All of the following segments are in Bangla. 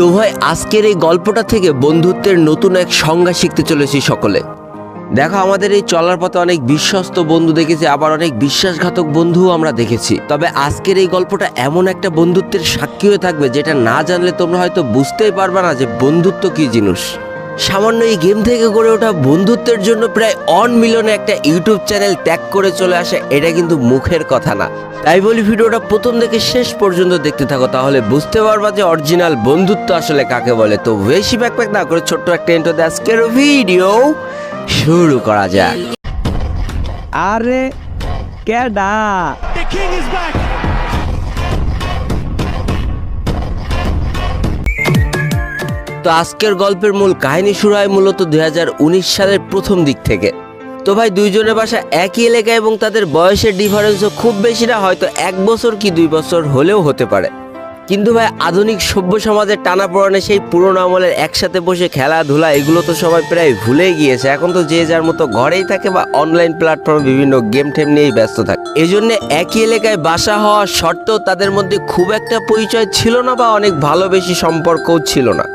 তো ভাই, আজকের এই গল্পটা থেকে বন্ধুত্বের নতুন এক সংজ্ঞা শিখতে চলেছি সকলে। দেখো, আমাদের এই চলার পথে অনেক বিশ্বস্ত বন্ধু দেখেছি, আবার অনেক বিশ্বাসঘাতক বন্ধুও আমরা দেখেছি। তবে আজকের এই গল্পটা এমন একটা বন্ধুত্বের সাক্ষী হয়ে থাকবে, যেটা না জানলে তোমরা হয়তো বুঝতেই পারবে না যে বন্ধুত্ব কি জিনিস। সামান্য এই গেম থেকে গড়ে ওঠা বন্ধুত্বের জন্য প্রায় অন মিলিয়নে একটা ইউটিউব চ্যানেল ত্যাগ করে চলে আসে এটা কিন্তু মুখের কথা না। তাই বলি ভিডিওটা প্রথম থেকে শেষ পর্যন্ত দেখতে থাকো তাহলে বুঝতে পারবা যে অরিজিনাল বন্ধুত্ব আসলে কাকে বলে। তো বেশি ব্যাকপ্যাক না করে ছোট্ট একটা ইন্টো আজকের ভিডিও শুরু করা যাক। আরে কেডা তো আজকের গল্পের মূল কাহিনী শুরু হয় মূলত দু হাজার উনিশ সালের প্রথম দিক থেকে। তো ভাই, দুইজনের বাসা একই এলাকায় এবং তাদের বয়সের ডিফারেন্সও খুব বেশি না, হয়তো এক বছর কি দুই বছর হলেও হতে পারে। কিন্তু ভাই, আধুনিক সভ্য সমাজের টানা পড়ানে সেই পুরোনো আমলের একসাথে বসে খেলাধুলা, এগুলো তো সবাই প্রায় ভুলেই গিয়েছে। এখন তো যে যার মতো ঘরেই থাকে বা অনলাইন প্ল্যাটফর্মে বিভিন্ন গেম টেম নিয়েই ব্যস্ত থাকে। এই জন্য একই এলাকায় বাসা হওয়া সত্ত্বেও তাদের মধ্যে খুব একটা পরিচয় ছিল না বা অনেক ভালোবেসি সম্পর্কও ছিল না।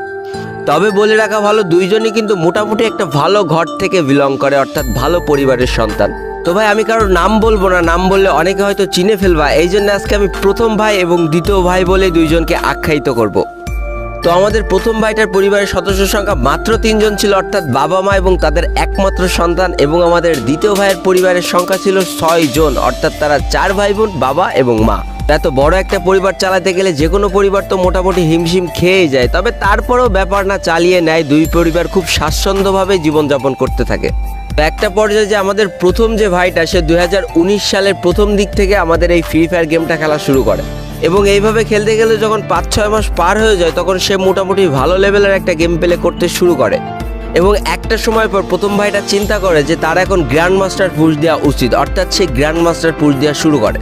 তবে বলে রাখা ভালো, দুইজনই কিন্তু মোটামুটি একটা ভালো ঘর থেকে বিলং করে, অর্থাৎ ভালো পরিবারের সন্তান তো ভাই, আমি কারোর নাম বলব না, নাম বললে অনেকে হয়তো চিনে ফেলবা এই জন্য আজকে আমি প্রথম ভাই এবং দ্বিতীয় ভাই বলে দুইজনকে আখ্যায়িত করব। তো আমাদের প্রথম ভাইটার পরিবারের সদস্য সংখ্যা মাত্র তিনজন ছিল, অর্থাৎ বাবা মা এবং তাদের একমাত্র সন্তান এবং আমাদের দ্বিতীয় ভাইয়ের পরিবারের সংখ্যা ছিল ছয় জন অর্থাৎ তারা চার ভাই বোন, বাবা এবং মা এত বড় একটা পরিবার চালাতে গেলে যে কোনো পরিবার তো মোটামুটি হিমশিম খেয়ে যায়। তবে তারপরেও ব্যাপার না, চালিয়ে নেয়। দুই পরিবার খুব স্বাচ্ছন্দ্যভাবে জীবনযাপন করতে থাকে। একটা পর্যায়ে যে আমাদের প্রথম যে ভাইটা, সে দু হাজার উনিশ সালের প্রথম দিক থেকে আমাদের এই ফ্রি ফায়ার গেমটা খেলা শুরু করে। এবং এইভাবে খেলতে গেলে যখন পাঁচ ছয় মাস পার হয়ে যায়, তখন সে মোটামুটি ভালো লেভেলের একটা গেম প্লে করতে শুরু করে। এবং একটা সময় পর প্রথম ভাইটা চিন্তা করে যে তার এখন গ্র্যান্ড মাস্টার পুশ দেওয়া উচিত। অর্থাৎ সে গ্র্যান্ড মাস্টার পুশ দেওয়া শুরু করে।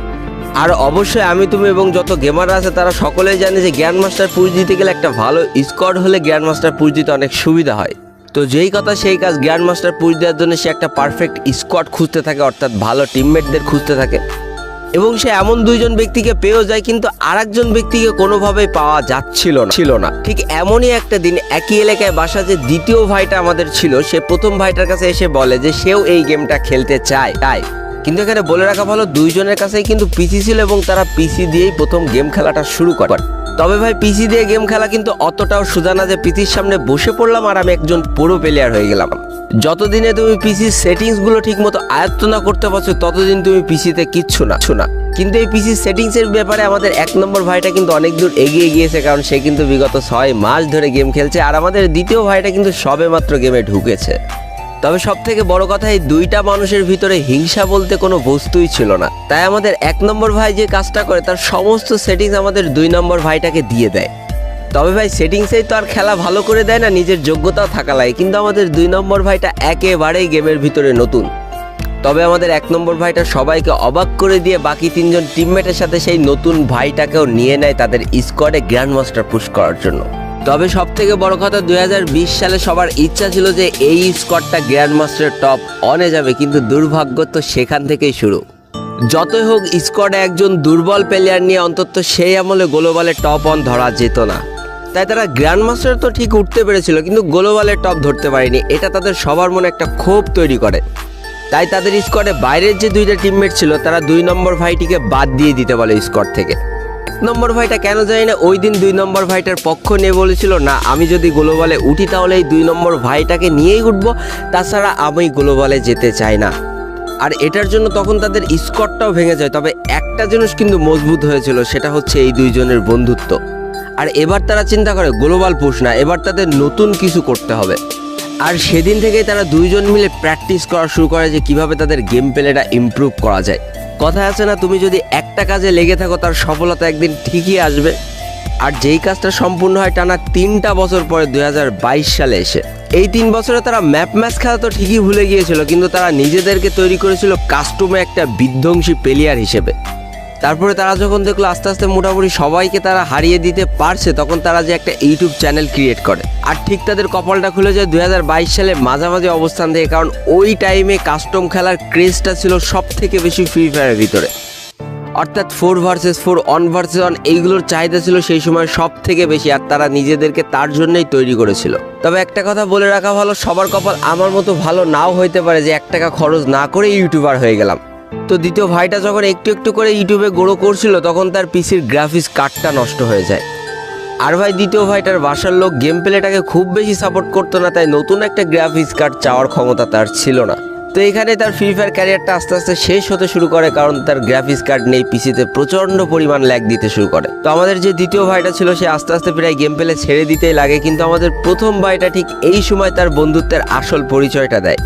আর অবশ্যই আমি, তুমি এবং যত গেমার আছে, তারা সকলেই জানে যে গ্র্যান্ড মাস্টার পুশ দিতে গেলে একটা ভালো স্কোয়াড হলে গ্র্যান্ড মাস্টার পুশ দিতে অনেক সুবিধা হয়। তো যেই কথা সেই কাজ গ্র্যান্ড মাস্টার দেওয়ার জন্য সে একটা পারফেক্ট স্কোয়াড খুঁজতে থাকে, অর্থাৎ ভালো টিমমেটদের খুঁজতে থাকে। এবং সে এমন দুইজন ব্যক্তিকে পেয়েও যায়, কিন্তু আরেকজন ব্যক্তিকে কোনোভাবেই পাওয়া যাচ্ছিল না। ছিল না। ঠিক এমনই একটা দিন একই এলাকায় বাসা যে দ্বিতীয় ভাইটা আমাদের ছিল, সে প্রথম ভাইটার কাছে এসে বলে যে, সেও এই গেমটা খেলতে চায়। তাই কিন্তু এখানে বলে রাখা ভালো, দুইজনের কাছেই কিন্তু পিসি ছিল এবং তারা পিসি দিয়েই প্রথম গেম খেলাটা শুরু করে। তবে ভাই পিসি দিয়ে গেম খেলা কিন্তু অতটাও সোজা না যে পিসির সামনে বসে পড়লাম আর আমি একজন পুরো প্লেয়ার হয়ে গেলাম। যতদিনে তুমি পিসির সেটিংসগুলো ঠিক মতো আয়ত্ত না করতে পারছ, ততদিন তুমি পিসিতে কিচ্ছু না শোনা কিন্তু এই পিসির সেটিংস এর ব্যাপারে আমাদের এক নম্বর ভাইটা কিন্তু অনেক দূর এগিয়ে গিয়েছে, কারণ সে কিন্তু বিগত ছয় মাস ধরে গেম খেলছে। আর আমাদের দ্বিতীয় ভাইটা কিন্তু সবে মাত্র গেমে ঢুকেছে। তবে সব থেকে বড় কথা, এই দুইটা মানুষের ভিতরে হিংসা বলতে কোনো বস্তুই ছিল না। তাই আমাদের এক নম্বর ভাই যে কাজটা করে, তার সমস্ত সেটিংস আমাদের দুই নম্বর ভাইটাকে দিয়ে দেয়। তবে ভাই সেটিংসেই তো আর খেলা ভালো করে দেয় না, নিজের যোগ্যতাও থাকা লাগে। কিন্তু আমাদের দুই নম্বর ভাইটা একেবারেই গেমের ভিতরে নতুন। তবে আমাদের এক নম্বর ভাইটা সবাইকে অবাক করে দিয়ে বাকি তিনজন টিমমেটের সাথে সেই নতুন ভাইটাকেও নিয়ে নেয় তাদের স্কোয়াডে গ্র্যান্ড মাস্টার পুশ করার জন্য। তবে সব থেকে বড় কথা দু হাজার বিশ সালে সবার ইচ্ছা ছিল যে এই স্কোয়াডটা গ্র্যান্ড মাস্টার টপ অনে যাবে, কিন্তু দুর্ভাগ্য তো সেখান থেকেই শুরু। যতই হোক স্কোয়াডে একজন দুর্বল প্লেয়ার নিয়ে অন্তত সেই আমলে গ্লোবালে টপ অন ধরা যেত না। তাই তারা গ্র্যান্ড মাস্টার তো ঠিক উঠতে পেরেছিল, কিন্তু গ্লোবালে টপ ধরতে পারেনি। এটা তাদের সবার মনে একটা ক্ষোভ তৈরি করে। তাই তাদের স্কোয়াডে বাইরের যে দুইটা টিমমেট ছিল, তারা দুই নম্বর ভাইটিকে বাদ দিয়ে দিতে বলে স্কোয়াড থেকে। নম্বর ভাইটা কেন জানি না, ওই দিন দুই নম্বর ভাইটার পক্ষ নিয়ে বলেছিল, না, আমি যদি গ্লোবালে উঠি তাহলে এই দুই নম্বর ভাইটাকে নিয়েই উঠবো, তাছাড়া আমি গ্লোবালে যেতে চাই না। আর এটার জন্য তখন তাদের স্কটটাও ভেঙে যায়, তবে একটা জিনিস কিন্তু মজবুত হয়েছিল, সেটা হচ্ছে এই দুইজনের বন্ধুত্ব। আর এবার তারা চিন্তা করে, গ্লোবাল পুশ না, এবার তাদের নতুন কিছু করতে হবে। আর সেদিন থেকেই তারা দুইজন মিলে প্র্যাকটিস করা শুরু করে যে কীভাবে তাদের গেম প্লেটা ইমপ্রুভ করা যায়। কথা আছে না, তুমি যদি একটা কাজে লেগে থাকো, তার সফলতা একদিন ঠিকই আসবে। আর যেই কাজটা সম্পূর্ণ হয় টানা তিনটা বছর পরে দু হাজার বাইশ সালে এসে। এই তিন বছরে তারা ম্যাপ ম্যাচ খেলা তো ঠিকই ভুলে গিয়েছিল, কিন্তু তারা নিজেদেরকে তৈরি করেছিল কাস্টমে একটা বিধ্বংসী প্লেয়ার হিসেবে। তারপরে তারা যখন দেখল আস্তে আস্তে মোটামুটি সবাইকে তারা হারিয়ে দিতে পারছে, তখন তারা যে একটা ইউটিউব চ্যানেল ক্রিয়েট করে। আর ঠিক তাদের কপালটা খুলে যায় দু হাজার বাইশ সালে মাঝামাঝি অবস্থান থেকে, কারণ ওই টাইমে কাস্টম খেলার ক্রেজটা ছিল সব থেকে বেশি ফ্রি ফায়ারের ভিতরে। অর্থাৎ four versus four one versus one এইগুলোর চাহিদা ছিল সেই সময় সব থেকে বেশি, আর তারা নিজেদেরকে তার জন্যই তৈরি করেছিল। তবে একটা কথা বলে রাখা ভালো, সবার কপাল আমার মতো ভালো নাও হইতে পারে যে এক টাকা খরচ না করে ইউটিউবার হয়ে গেলাম। তো দ্বিতীয় ভাইটা যখন একটু একটু করে ইউটিউবে গ্রো করছিল, তখন তার পিসির গ্রাফিক্স কার্ডটা নষ্ট হয়ে যায়। আর ভাই, দ্বিতীয় ভাইটার বাসার লোক গেম প্লেটাকে খুব বেশি সাপোর্ট করতো না, তাই নতুন একটা গ্রাফিক্স কার্ড চাওয়ার ক্ষমতা তার ছিল না। তো এখানে তার ফ্রি ফায়ার ক্যারিয়ারটা আস্তে আস্তে শেষ হতে শুরু করে, কারণ তার গ্রাফিক্স কার্ড নেই, পিসিতে প্রচণ্ড পরিমাণ ল্যাগ দিতে শুরু করে। তো আমাদের যে দ্বিতীয় ভাইটা ছিল, সে আস্তে আস্তে প্রায় গেম প্লে ছেড়ে দিতেই লাগে, কিন্তু আমাদের প্রথম ভাইটা ঠিক এই সময় তার বন্ধুত্বের আসল পরিচয়টা দেয়।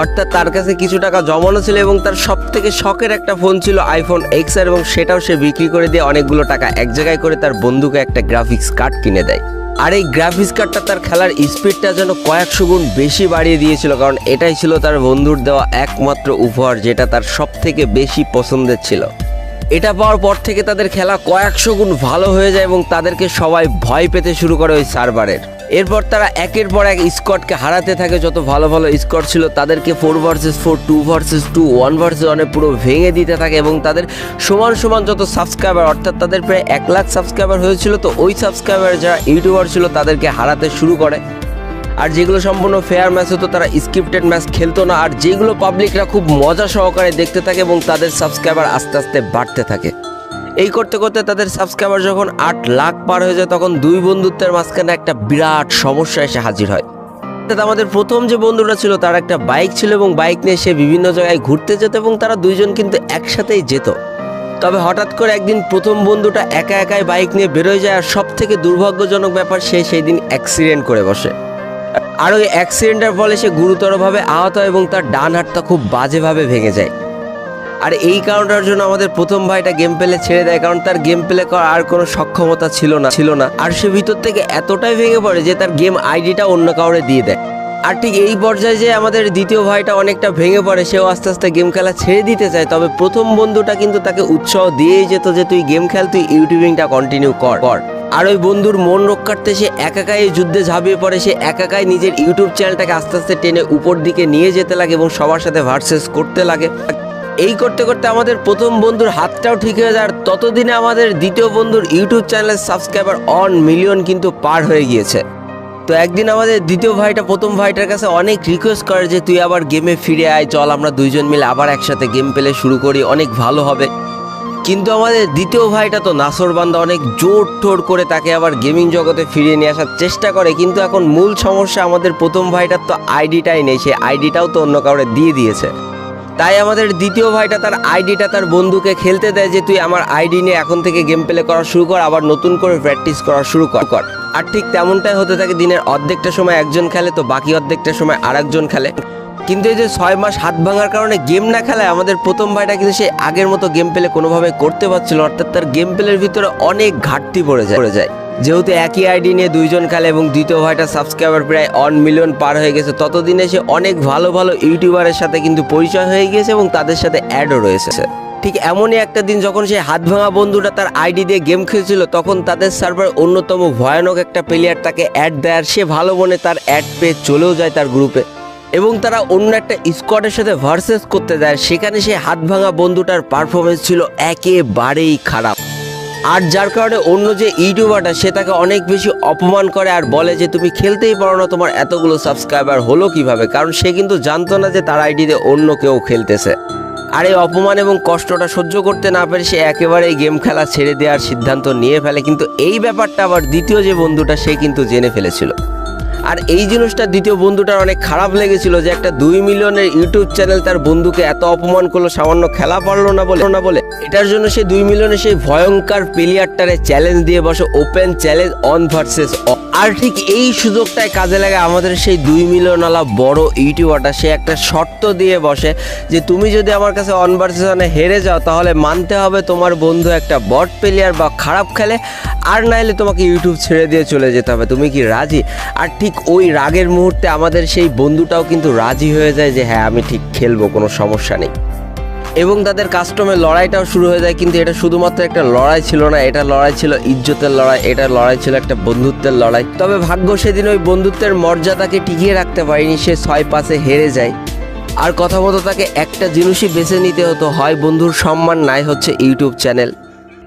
অর্থাৎ তার কাছে কিছু টাকা জমানো ছিল এবং তার সব থেকে শখের একটা ফোন ছিল আইফোন এক্স আর এবং সেটাও সে বিক্রি করে দিয়ে অনেকগুলো টাকা এক জায়গায় করে তার বন্ধুকে একটা গ্রাফিক্স কার্ড কিনে দেয়। আর এই গ্রাফিক্স কার্ডটা তার খেলার স্পিডটা যেন কয়েকশো গুণ বেশি বাড়িয়ে দিয়েছিল, কারণ এটাই ছিল তার বন্ধুর দেওয়া একমাত্র উপহার যেটা তার সব থেকে বেশি পছন্দের ছিল। এটা পাওয়ার পর থেকে তাদের খেলা কয়েকশো গুণ ভালো হয়ে যায় এবং তাদেরকে সবাই ভয় পেতে শুরু করে ওই সার্ভারের এরপর তারা একের পর এক স্কটকে হারাতে থাকে। যত ভালো ভালো স্কট ছিল, তাদেরকে four versus four two versus two one versus ওয়ানে পুরো ভেঙে দিতে থাকে এবং তাদের সমান সমান যত সাবস্ক্রাইবার অর্থাৎ তাদের প্রায় এক লাখ সাবস্ক্রাইবার হয়েছিল, তো ওই সাবস্ক্রাইবার যারা ইউটিউবার ছিল, তাদেরকে হারাতে শুরু করে। আর যেগুলো সম্পূর্ণ ফেয়ার ম্যাচ হতো, তারা স্ক্রিপ্টেড ম্যাচ খেলতো না। আর যেগুলো পাবলিকরা খুব মজা সহকারে দেখতে থাকে এবং তাদের সাবস্ক্রাইবার আস্তে আস্তে বাড়তে থাকে। এই করতে করতে তাদের সাবস্ক্রাইবার যখন আট লাখ পার হয়ে যায়, তখন দুই বন্ধুত্বের মাঝখানে একটা বিরাট সমস্যা এসে হাজির হয়। আমাদের প্রথম যে বন্ধুটা ছিল, তার একটা বাইক ছিল এবং বাইক নিয়ে সে বিভিন্ন জায়গায় ঘুরতে যেত এবং তারা দুইজন কিন্তু একসাথেই যেত। তবে হঠাৎ করে একদিন প্রথম বন্ধুটা একা একাই বাইক নিয়ে বেরোয় যায় আর সব থেকে দুর্ভাগ্যজনক ব্যাপার, সে সেই দিন অ্যাক্সিডেন্ট করে বসে। আর ওই অ্যাক্সিডেন্টের ফলে সে গুরুতরভাবে আহত হয় এবং তার ডান হাতটা খুব বাজেভাবে ভেঙে যায়। আর এই কারণটার জন্য আমাদের প্রথম ভাইটা গেম প্লে ছেড়ে দেয়, কারণ তার গেম প্লে করার আর কোনো সক্ষমতা ছিল না ছিল না। আর সে ভিতর থেকে এতটাই ভেঙে পড়ে যে তার গেম আইডিটা অন্য কাউরে দিয়ে দেয়। আর ঠিক এই পর্যায়ে যে আমাদের দ্বিতীয় ভাইটা অনেকটা ভেঙে পড়ে, সেও আস্তে আস্তে গেম খেলা ছেড়ে দিতে চায়, তবে প্রথম বন্ধুটা কিন্তু তাকে উৎসাহ দিয়েই যেত যে তুই গেম খেল, তুই ইউটিউবিংটা কন্টিনিউ কর কর। আর ওই বন্ধুর মন রক্ষার্থে সে একাকাই যুদ্ধে ঝাঁপিয়ে পড়ে, সে একাকাই নিজের ইউটিউব চ্যানেলটাকে আস্তে আস্তে টেনে উপর দিকে নিয়ে যেতে লাগে এবং সবার সাথে ভার্সেস করতে লাগে। এই করতে করতে আমাদের প্রথম বন্ধুর হাতটাও ঠিক হয়ে যায় ততদিনে আমাদের দ্বিতীয় বন্ধুর ইউটিউব চ্যানেলের সাবস্ক্রাইবার অন মিলিয়ন কিন্তু পার হয়ে গিয়েছে। তো একদিন আমাদের দ্বিতীয় ভাইটা, প্রথম ভাইটার কাছে অনেক রিকোয়েস্ট করে যে, তুই আবার গেমে ফিরে আয়, চল আমরা দুইজন মিলে আবার একসাথে গেম পেলে শুরু করি, অনেক ভালো হবে। কিন্তু আমাদের দ্বিতীয় ভাইটা তো নাসরবান্দা অনেক জোর ঠোর করে তাকে আবার গেমিং জগতে ফিরিয়ে নিয়ে আসার চেষ্টা করে, কিন্তু এখন মূল সমস্যা আমাদের প্রথম ভাইটার তো আইডিটাই নেই সে আইডিটাও তো অন্য কাউরে দিয়ে দিয়েছে। তাই আমাদের দ্বিতীয় ভাইটা তার আইডিটা তার বন্ধুকে খেলতে দেয় যে তুই আমার আইডি নিয়ে এখন থেকে গেম প্লে করা শুরু কর, আবার নতুন করে প্র্যাকটিস করা শুরু কর। কর আর ঠিক তেমনটাই হতে থাকে দিনের অর্ধেকটা সময় একজন খেলে, তো বাকি অর্ধেকটা সময় আরেকজন খেলে। কিন্তু এই যে ছয় মাস হাত ভাঙার কারণে গেম না খেলায় আমাদের প্রথম ভাইটা কিন্তু সে আগের মতো গেম প্লে কোনোভাবে করতে পারছিল অর্থাৎ তার গেম প্লের ভিতরে অনেক ঘাটতি পড়ে যায় পড়ে যায়। যেহেতু একই আইডি নিয়ে দুইজন খেলে এবং দ্বিতীয় ভাইটা সাবস্ক্রাইবার প্রায় অন মিলিয়ন পার হয়ে গেছে, ততদিনে সে অনেক ভালো ভালো ইউটিউবারের সাথে কিন্তু পরিচয় হয়ে গিয়েছে এবং তাদের সাথে অ্যাডও রয়েছে। ঠিক এমনই একটা দিন যখন সে হাত ভাঙা বন্ধুটা তার আইডি দিয়ে গেম খেলছিল, তখন তাদের সার্ভার অন্যতম ভয়ানক একটা প্লেয়ার তাকে অ্যাড দেয় সে ভালো মনে তার অ্যাড পেয়ে চলেও যায় তার গ্রুপে এবং তারা অন্য একটা স্কোয়াডের সাথে ভার্সেস করতে যায়, সেখানে সে হাত ভাঙা বন্ধুটার পারফরমেন্স ছিল একেবারেই খারাপ। আর যার কারণে অন্য যে ইউটিউবারটা, সে তাকে অনেক বেশি অপমান করে আর বলে যে, তুমি খেলতেই পারো না, তোমার এতগুলো সাবস্ক্রাইবার হলো কীভাবে? কারণ সে কিন্তু জানতো না যে, তার আইডিতে অন্য কেউ খেলতেছে। আর এই অপমান এবং কষ্টটা সহ্য করতে না পেরে সে একেবারে গেম খেলা ছেড়ে দেওয়ার সিদ্ধান্ত নিয়ে ফেলে। কিন্তু এই ব্যাপারটা আবার দ্বিতীয় যে বন্ধুটা, সে কিন্তু জেনে ফেলেছিল। আর এই জিনিসটা দ্বিতীয় বন্ধুটার অনেক খারাপ লেগেছিল যে একটা দুই মিলিয়নের ইউটিউব চ্যানেল তার বন্ধুকে এত অপমান করল, সামান্য খেলা পারল না বলে না বলে। এটার জন্য সে দুই মিলিয়নের সেই ভয়ঙ্কর প্লেয়ারটারে চ্যালেঞ্জ দিয়ে বসে ওপেন চ্যালেঞ্জ অন ভার্সেস আর ঠিক এই সুযোগটায় কাজে লাগে আমাদের সেই দুই মিলিয়নওয়ালা বড় ইউটিউবারটা। সে একটা শর্ত দিয়ে বসে যে তুমি যদি আমার কাছে অন ভার্সেস অনে হেরে যাও, তাহলে মানতে হবে তোমার বন্ধু একটা বট প্লেয়ার বা খারাপ খেলে, আর নাইলে তোমাকে ইউটিউব ছেড়ে দিয়ে চলে যেতে হবে। তুমি কি রাজি? আর ঠিক ওই রাগের মুহূর্তে আমাদের সেই বন্ধুটাও কিন্তু রাজি হয়ে যায় যে হ্যাঁ আমি ঠিক খেলব, কোনো সমস্যা নেই। এবং তাদের কাস্টমের লড়াইটাও শুরু হয়ে যায়, কিন্তু এটা শুধুমাত্র একটা লড়াই ছিল না, এটা লড়াই ছিল ইজ্জতের লড়াই, এটা লড়াই ছিল একটা বন্ধুত্বের লড়াই। তবে ভাগ্য সেদিন ওই বন্ধুত্বের মর্যাদাকে টিকিয়ে রাখতে পারেনি, সে ছয় পাশে হেরে যায়। আর কথা মতো তাকে একটা জিনিসই বেছে নিতে হতো, হয় বন্ধুর সম্মান, নাই হচ্ছে ইউটিউব চ্যানেল।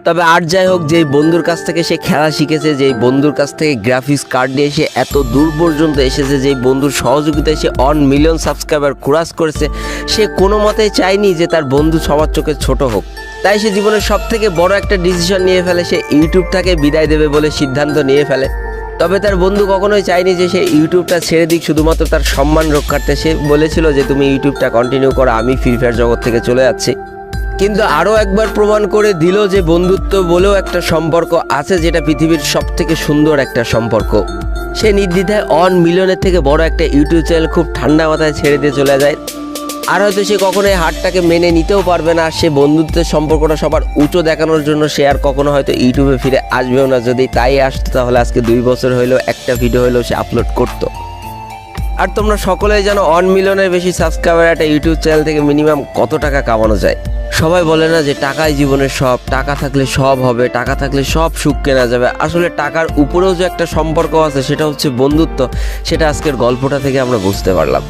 তবে আর যাই হোক, যেই বন্ধুর কাছ থেকে সে খেলা শিখেছে, যেই বন্ধুর কাছ থেকে গ্রাফিক্স কার্ড নিয়ে সে এত দূর পর্যন্ত এসেছে, যেই বন্ধুর সহযোগিতায় সে অন মিলিয়ন সাবস্ক্রাইবার ক্রাস করেছে, সে কোনো মতেই চায়নি যে তার বন্ধু সবার চোখে ছোট হোক। তাই সে জীবনের সব থেকে বড় একটা ডিসিশন নিয়ে ফেলে, সে ইউটিউব থেকে বিদায় দেবে বলে সিদ্ধান্ত নিয়ে ফেলে। তবে তার বন্ধু কখনোই চায়নি যে সে ইউটিউবটা ছেড়ে দিক, শুধুমাত্র তার সম্মান রক্ষার্থে। সে বলেছিল যে, তুমি ইউটিউবটা কন্টিনিউ করো, আমি ফ্রি ফায়ার জগৎ থেকে চলে যাচ্ছি। কিন্তু আরও একবার প্রমাণ করে দিল যে বন্ধুত্ব বলেও একটা সম্পর্ক আছে যেটা পৃথিবীর সব থেকে সুন্দর একটা সম্পর্ক। সে নির্দ্বিধায় অন মিলিয়নের থেকে বড় একটা ইউটিউব চ্যানেল খুব ঠান্ডা মাথায় ছেড়ে দিয়ে চলে যায়। আর হয়তো সে কখনো এই হারটাকে মেনে নিতেও পারবে না, সে বন্ধুত্বের সম্পর্কটা সবার উঁচু দেখানোর জন্য সে আর কখনো হয়তো ইউটিউবে ফিরে আসবেও না। যদি তাই আসতো, তাহলে আজকে দুই বছর হইলেও একটা ভিডিও হলেও সে আপলোড করতো। আর তোমরা সকলেই জানো, অন মিলিয়নের বেশি সাবস্ক্রাইবার একটা ইউটিউব চ্যানেল থেকে মিনিমাম কত টাকা কামানো যায়? সবাই বলে না যে টাকাই জীবনের সব, টাকা থাকলে সব হবে, টাকা থাকলে সব সুখ কেনা যাবে। আসলে টাকার উপরেও যে একটা সম্পর্ক আছে, সেটা হচ্ছে বন্ধুত্ব, সেটা আজকের গল্পটা থেকে আমরা বুঝতে পারলাম।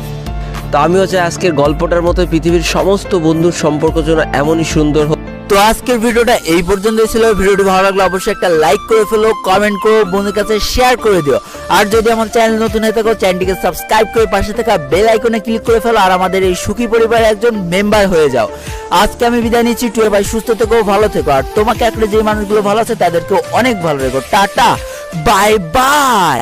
তো আমিও চাই আজকের গল্পটার মতো পৃথিবীর সমস্ত বন্ধুর সম্পর্ক যেন এমনই সুন্দর হোক। তো আজকের ভিডিওটা এই পর্যন্তই ছিল। ভিডিওটি ভালো লাগলে অবশ্যই একটা লাইক করে ফেলো কমেন্ট করো বন্ধুর কাছে শেয়ার করে দিও। আর যদি আমার চ্যানেল নতুন হয়ে থাকো চ্যানেলটিকে সাবস্ক্রাইব করে পাশে থাকা বেল আইকনে ক্লিক করে ফেলো আর আমাদের এই সুখী পরিবারের একজন মেম্বার হয়ে যাও। আজকে আমি বিদায় নিচ্ছি, টুয়ে ভাই সুস্থ থেকো, ভালো থেকো। আর তোমাকে আসলে যে মানুষগুলো ভালো আছে, তাদেরকেও অনেক ভালো রেখো। Tata bye bye